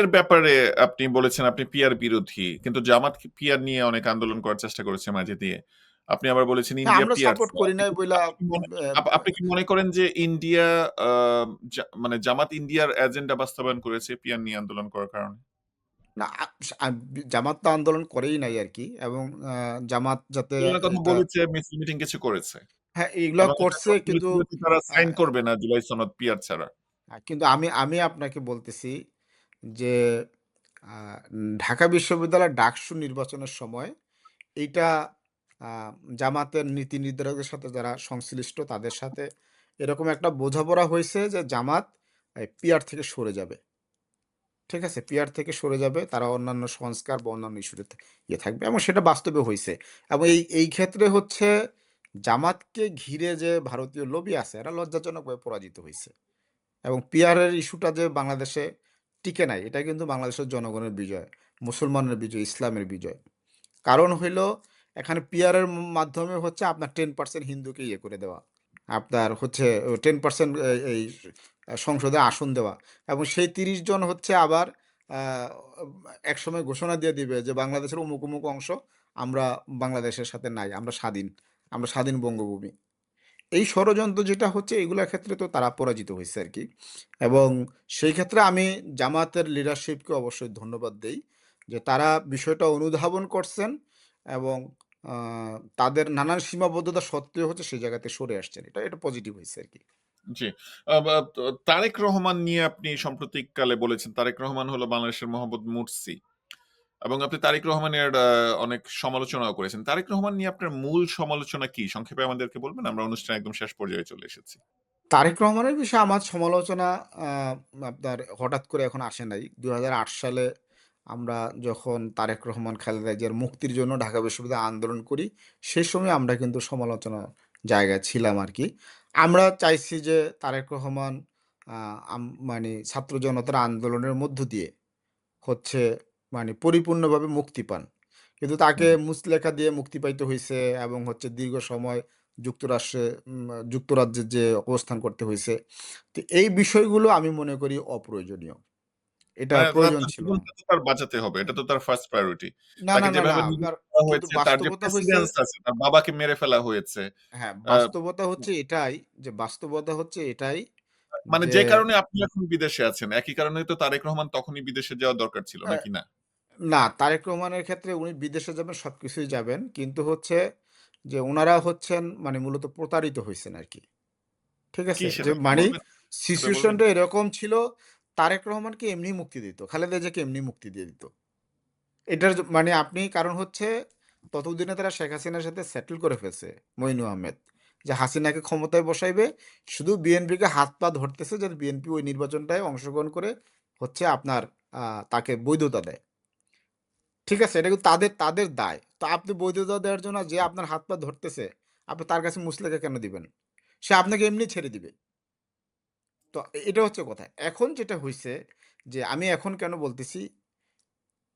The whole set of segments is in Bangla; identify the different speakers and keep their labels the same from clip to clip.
Speaker 1: এর ব্যাপারে আপনি বলেছেন আপনি পিয়ার বিরোধী। কিন্তু জামাত কি নিয়ে অনেক আন্দোলন করার চেষ্টা করেছে মাঝে দিয়ে। আপনি আবার বলেছেন ইন্ডিয়া
Speaker 2: সাপোর্ট করি
Speaker 1: আপনি কি
Speaker 2: বইলা
Speaker 1: আপনি কি মনে কি করেন যে ইন্ডিয়া মানে জামাত ইন্ডিয়ার এজেন্ডা বাস্তবায়ন করেছে নিয়ে আন্দোলন করার কারণে?
Speaker 2: না জামাত তো আন্দোলন করেই নাই আরকি এবং আ জামাত যাতে
Speaker 1: বলেছে মিটিং কিছু করেছে।
Speaker 2: হ্যাঁ, এগুলা
Speaker 1: এবং
Speaker 2: করছে কিন্তু
Speaker 1: তারা সাইন করবে না জুলাই সনদ পিয়ার ছাড়া।
Speaker 2: কিন্তু আমি আমি আপনাকে বলতেছি যে ঢাকা বিশ্ববিদ্যালয়ের ডাকসু নির্বাচনের সময় এইটা জামাতের নীতি নির্ধারকদের সাথে যারা সংশ্লিষ্ট তাদের সাথে এরকম একটা বোঝাপড়া হয়েছে যে, জামাত পিয়ার থেকে সরে যাবে। ঠিক আছে? পিয়ার থেকে সরে যাবে। তারা অন্যান্য সংস্কার বা অন্যান্য ইস্যুতে ইয়ে থাকবে এবং সেটা বাস্তবে হয়েছে এবং এই এই ক্ষেত্রে হচ্ছে জামাতকে ঘিরে যে ভারতীয় লবি আছে এরা লজ্জাজনকভাবে পরাজিত হয়েছে এবং পিয়ারের ইস্যুটা যে বাংলাদেশে টিকে নাই এটা কিন্তু বাংলাদেশের জনগণের বিজয়। মুসলমানের বিজয়, ইসলামের বিজয়। কারণ হইল এখানে পিয়ারের মাধ্যমে হচ্ছে আপনার 10% হিন্দুকে ইয়ে করে দেওয়া। আপনার হচ্ছে টেন 10% এই সংসদে আসন দেওয়া এবং সেই ৩০ জন হচ্ছে আবার একসময় ঘোষণা দিয়ে দিবে যে বাংলাদেশের অমুক, অমুক অংশ আমরা বাংলাদেশের সাথে নাই। আমরা স্বাধীন। আমরা স্বাধীন বঙ্গভূমি। এই ষড়যন্ত্র যেটা হচ্ছে, এগুলোর ক্ষেত্রে তো তারা পরাজিত হয়েছে আর কি এবং সেই ক্ষেত্রে আমি জামাতের লিডারশিপকে অবশ্যই ধন্যবাদ দেই। যে তারা বিষয়টা অনুধাবন করছেন এবং তাদের নানান সীমাবদ্ধতা সত্ত্বেও হচ্ছে সেই জায়গাতে সরে আসছেন। এটা এটা পজিটিভ
Speaker 1: হয়েছে আর কি জি। তারেক রহমান নিয়ে আপনি সাম্প্রতিককালে বলেছেন, তারেক রহমান হলো বাংলাদেশের মোহাম্মদ মুরসি। এবং আপনি তারেক রহমানের অনেক সমালোচনাও করেছেন। তারেক রহমান নিয়ে আপনার মূল সমালোচনা কি? সংক্ষেপে আমাদেরকে বলবেন? আমরা অনুষ্ঠানের একদম শেষ পর্যায়ে চলে এসেছি।
Speaker 2: তারেক রহমানের বিষয়ে আমার সমালোচনা আপনার হঠাৎ করে এখন আসে নাই। ২০০৮ সালে আমরা যখন তারেক রহমান, খালেদা জিয়ার মুক্তির জন্য ঢাকা বিশ্ববিদ্যালয়ে আন্দোলন করি, সে সময় আমরা কিন্তু সমালোচনার জায়গায় ছিলাম আর কি আমরা চাইছি যে তারেক রহমান মানে ছাত্র জনতার আন্দোলনের মধ্য দিয়ে হচ্ছে মানে পরিপূর্ণভাবে মুক্তি পান। কিন্তু তাকে। মুচলেকা দিয়ে মুক্তি পাইতে হইছে এবং হচ্ছে দীর্ঘ সময় যুক্তরাষ্ট্রে যুক্তরাজ্যে যেয়ে অবস্থান করতে হইছে। তো এই বিষয়গুলো আমি মনে করি অপ্রয়োজনীয়। এটা
Speaker 1: মানে
Speaker 2: প্রয়োজন ছিল
Speaker 1: তার বাঁচাতে হবে। এটা তো তার ফার্স্ট প্রায়োরিটি।
Speaker 2: না, না,
Speaker 1: হয়েছে, তার যে বাবাকে মেরে ফেলা হয়েছে।
Speaker 2: হ্যাঁ, বাস্তবতা হচ্ছে এটাই যে বাস্তবতা হচ্ছে এটাই
Speaker 1: মানে
Speaker 2: যে
Speaker 1: যে কারণে আপনি এখন বিদেশে আছেন, একই কারণেই তো তারেক রহমান তখনই বিদেশে যাওয়া দরকার ছিল নাকি না?
Speaker 2: না, তারেক রহমানের ক্ষেত্রে উনি বিদেশে যাবেন সবকিছুই যাবেন। কিন্তু হচ্ছে যে ওনারা হচ্ছেন মানে মূলত প্রতারিত হয়েছেন আর
Speaker 1: কি ঠিক
Speaker 2: আছে? যে মানে? সিচুয়েশনটা এরকম ছিল তারেক রহমানকে এমনি মুক্তি দিত। খালেদা জিয়াকে এমনি মুক্তি দিয়ে দিত। এটার মানে আপনি কারণ হচ্ছে ততদিনে তারা শেখ হাসিনার সাথে সেটেল করে ফেলছে মইনু আহমেদ। যে হাসিনাকে ক্ষমতায় বসাইবে। শুধু বিএনপিকে হাত পা ধরতেছে যাতে বিএনপি ওই নির্বাচনটায় অংশগ্রহণ করে হচ্ছে আপনার তাকে বৈধতা দেয়। ঠিক আছে? এটা কিন্তু তাদের তাদের দায়। তো আপনি বৈধতা দেওয়ার জন্য যে আপনার হাত পা ধরতেছে, আপনি তার কাছে মুচলেকা কেন দিবেন? সে আপনাকে এমনি ছেড়ে দিবে। তো এটা হচ্ছে কথা। এখন যেটা হয়েছে যে আমি এখন কেন বলতেছি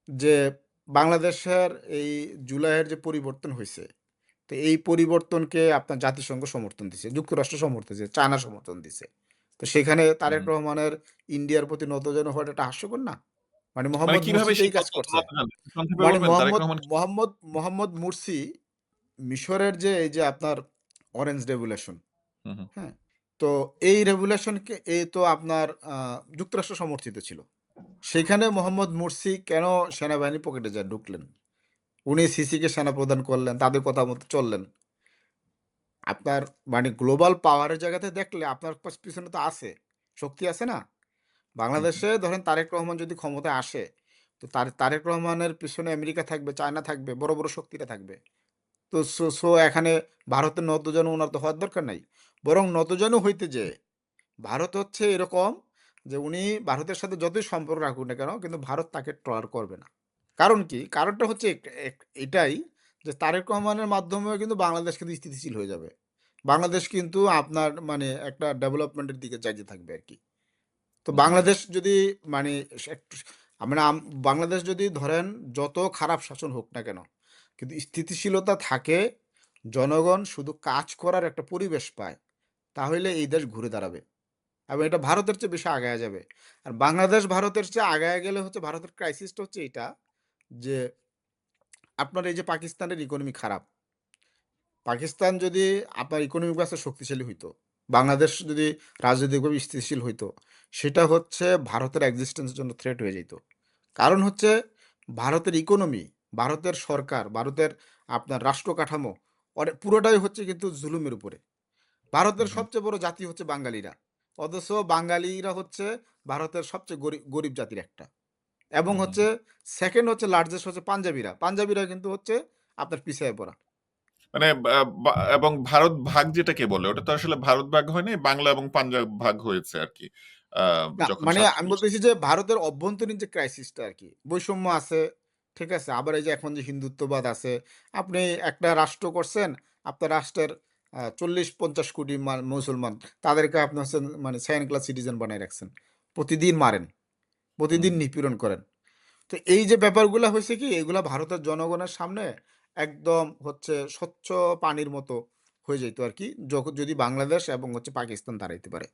Speaker 2: যে বাংলাদেশের এই জুলাইয়ের যে পরিবর্তন হয়েছে তো এই পরিবর্তনকে আপনার জাতিসংঘ সমর্থন দিছে, যুক্তরাষ্ট্র সমর্থন দিছে, চায়না সমর্থন দিছে। তো সেখানে তারেক রহমানের ইন্ডিয়ার প্রতি নতজানু হওয়াটা একটা হাস্যকর না? মানে
Speaker 1: মানে
Speaker 2: মোহাম্মদ
Speaker 1: কীভাবে
Speaker 2: মুরসি
Speaker 1: সেই
Speaker 2: কাজ করছে। মানে মোহাম্মদ মোহাম্মদ মোহাম্মদ মুরসি মিশরের যে এই যে আপনার অরেঞ্জ রেভুলেশন। হ্যাঁ? তো এই রেভুলেশনকে এই তো আপনার যুক্তরাষ্ট্র সমর্থিত ছিল। সেখানে মোহাম্মদ মুরসি কেন সেনাবাহিনী পকেটে যায় ঢুকলেন? উনি সিসিকে সেনা প্রদান করলেন, তাদের কথা মতো চললেন। আপনার মানে গ্লোবাল পাওয়ারের জায়গাতে দেখলে আপনার পিছনে তো আছে, শক্তি আছে না? বাংলাদেশে ধরেন তারেক রহমান যদি ক্ষমতায় আসে, তো তারে তারেক রহমানের পিছনে আমেরিকা থাকবে, চায়না থাকবে, বড়, বড় শক্তিরা থাকবে। তো সো এখানে ভারতের নতজানু উনার তো হওয়ার দরকার নাই। বরং নতজানু হইতে যে ভারত হচ্ছে এরকম যে উনি ভারতের সাথে যতই সম্পর্ক রাখুক না কেন কিন্তু ভারত তাকে টলার করবে না। কারণ কি? কারণটা হচ্ছে এটাই যে তারেক রহমানের মাধ্যমেও কিন্তু বাংলাদেশ কিন্তু স্থিতিশীল হয়ে যাবে। বাংলাদেশ কিন্তু আপনার মানে একটা ডেভেলপমেন্টের দিকে চাইতে থাকবে আরকি। তো বাংলাদেশ যদি মানে আম বাংলাদেশ যদি ধরেন যত খারাপ শাসন হোক না কেন, কিন্তু স্থিতিশীলতা থাকে, জনগণ শুধু কাজ করার একটা পরিবেশ পায়, তাহলে এই দেশ ঘুরে দাঁড়াবে। এবং এটা ভারতের চেয়ে বেশি আগায়া যাবে। আর বাংলাদেশ ভারতের চেয়ে আগায়া গেলে হচ্ছে ভারতের ক্রাইসিসটা হচ্ছে এটা যে আপনার এই যে পাকিস্তানের ইকোনমি খারাপ। পাকিস্তান যদি আপনার ইকোনমিক ব্যবস্থা শক্তিশালী হইতো, বাংলাদেশ যদি রাজনৈতিকভাবে স্থিতিশীল হইতো, সেটা হচ্ছে ভারতের এক্সিস্টেন্স এর জন্য থ্রেট হয়ে যাইত। কারণ হচ্ছে ভারতের ইকোনমি, ভারতের সরকার, ভারতের আপনার রাষ্ট্র কাঠামো পুরোটাই হচ্ছে কিন্তু জুলুমের উপরে। ভারতের। সবচেয়ে বড় জাতি হচ্ছে বাঙালিরা। অথচ বাঙালিরা হচ্ছে ভারতের সবচেয়ে গরিব গরিব জাতির একটা। এবং হচ্ছে সেকেন্ড হচ্ছে লার্জেস্ট হচ্ছে পাঞ্জাবিরা। পাঞ্জাবিরা কিন্তু হচ্ছে আপনার পিছায়া পড়া।
Speaker 1: মানে এবং ভারত ভাগ যেটাকে বলে ওটা তো আসলে ভারত ভাগ হয় নাই, বাংলা এবং পাঞ্জাব ভাগ হয়েছে আরকি। আ
Speaker 2: না
Speaker 1: যখন
Speaker 2: মানে আমি
Speaker 1: ৪৭
Speaker 2: বলতেছি যে ভারতের অভ্যন্তরীণ যে ক্রাইসিসটা আরকি। বৈষম্য আছে, ঠিক আছে? আবার এই যে এখন যে হিন্দুত্ববাদ আছে। আপনি একটা রাষ্ট্র করছেন, আপনার রাষ্ট্রের আ ৪০-৫০ কোটি মুসলমান। তাদেরকে আপনি হচ্ছে মানে সেকেন্ড ক্লাস সিটিজেন বানিয়ে রাখছেন। প্রতিদিন মারেন, প্রতিদিন নিপীড়ন করেন। তো এই যে ব্যাপারগুলা হয়েছে কি এগুলা ভারতের জনগণের সামনে একদম হচ্ছে স্বচ্ছ পানির মতো হয়ে যেত আর কি যদি বাংলাদেশ এবং হচ্ছে পাকিস্তান দাঁড়াইতে পারে।